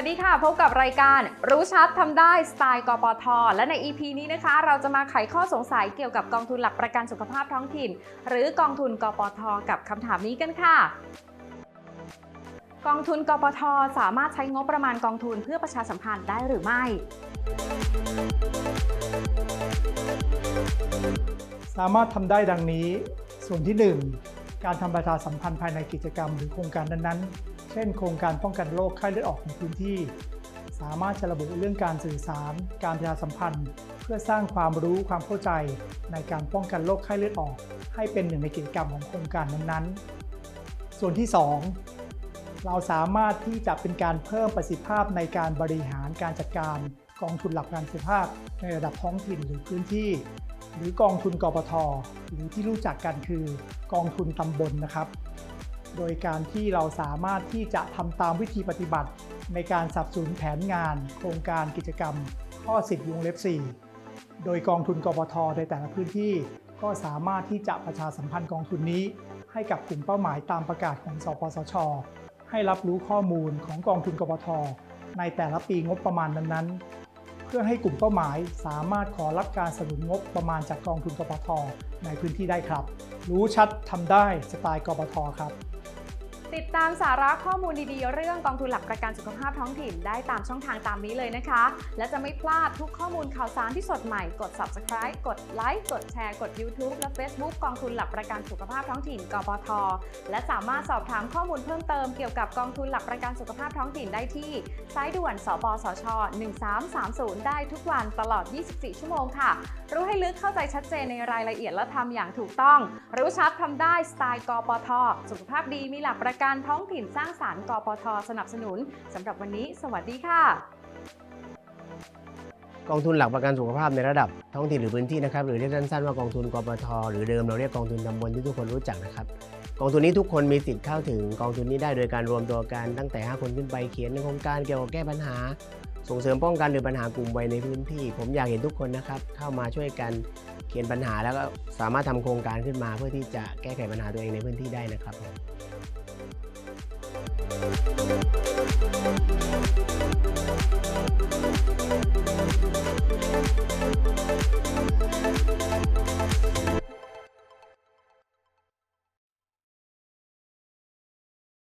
วัสดีค่ะ พบกับรายการรู้ชัดทำได้สไตล์กปท และใน EP นี้นะคะ เราจะมาไขข้อสงสัยเกี่ยวกับกองทุนหลักประกันสุขภาพท้องถิ่น หรือกองทุนกปท กับคำถามนี้กันค่ะกองทุนกปท สามารถใช้งบประมาณกองทุนเพื่อประชาสัมพันธ์ได้หรือไม่ สามารถทำได้ดังนี้ ส่วนที่ 1 การทำประชาสัมพันธ์ภายในกิจกรรมหรือโครงการนั้นๆ เช่น โครงการป้องกันโรคไข้เลือดออกในพื้นที่ สามารถจะระบุเรื่องการสื่อสาร การประชาสัมพันธ์ เพื่อสร้างความรู้ความเข้าใจในการป้องกันโรคไข้เลือดออก ให้เป็นหนึ่งในกิจกรรมของโครงการนั้นๆ ส่วนที่ 2 เราสามารถที่จะเป็นการเพิ่มประสิทธิภาพในการบริหารการจัดการกองทุนหลักประกันสุขภาพในระดับท้องถิ่นหรือพื้นที่ หรือกองทุนกปทหรือที่รู้จักกันคือกองทุนตำบลนะครับ โดยการที่เราสามารถที่จะทำตามวิธีปฏิบัติ ในการสับสนแผนงาน โครงการกิจกรรม ข้อ 10วงเล็บ 4 โดยกองทุนกปทในแต่ละพื้นที่ ก็สามารถที่จะประชาสัมพันธ์กองทุนนี้ ให้กับกลุ่มเป้าหมายตามประกาศของสปสช ให้รับรู้ข้อมูลของกองทุนกปทในแต่ละปีงบประมาณนั้นๆ เพื่อให้กลุ่มเป้าหมายสามารถขอรับการสนับสนุนงบประมาณจากกองทุนกปทในพื้นที่ได้ครับ รู้ชัดทำได้สไตล์กปทครับ ติดตามสาระข้อมูลดีๆ เรื่องกองทุนหลักประกันสุขภาพท้องถิ่นได้ตามช่องทางตามนี้เลยนะคะ และจะไม่พลาดทุกข้อมูลข่าวสารที่สดใหม่ กด subscribe กดไลค์ กดแชร์ กด YouTube และ Facebook กองทุนหลักประกันสุขภาพท้องถิ่น กปท และสามารถสอบถามข้อมูลเพิ่มเติมเกี่ยวกับกองทุนหลักประกันสุขภาพท้องถิ่นได้ที่สายด่วน สปสช 1330 ได้ทุกวันตลอด 24 ชั่วโมงค่ะ รู้ให้ลึกเข้าใจชัดเจนในรายละเอียดและทำอย่างถูกต้อง รู้ชัดทำได้สไตล์กปท สุขภาพดีมีหลักประกันท้องถิ่นสร้างสารรค์กปทสนับสนุนสำหรับวันนี้ สวัสดีค่ะ กองทุนหลักประกันสุขภาพในระดับท้องถิ่นหรือพื้นที่นะครับหรือเรียกสั้นๆว่ากองทุนกปทหรือเดิมเราเรียกกองทุนตำบลที่ทุกคนรู้จักนะครับกองทุนนี้ทุกคนมีสิทธิ์เข้าถึงกองทุนนี้ได้โดยการรวมตัวกันตั้งแต่ 5 คนขึ้นไปเขียนในโครงการเกี่ยวกับแก้ปัญหา ส่งเสริมป้องกันหรือปัญหากลุ่มวัยในพื้นที่ ผมอยากเห็นทุกคนนะครับเข้ามาช่วยกันเขียนปัญหาแล้วก็สามารถทำโครงการขึ้นมาเพื่อที่จะแก้ไขปัญหาตัวเองในพื้นที่ได้นะครับ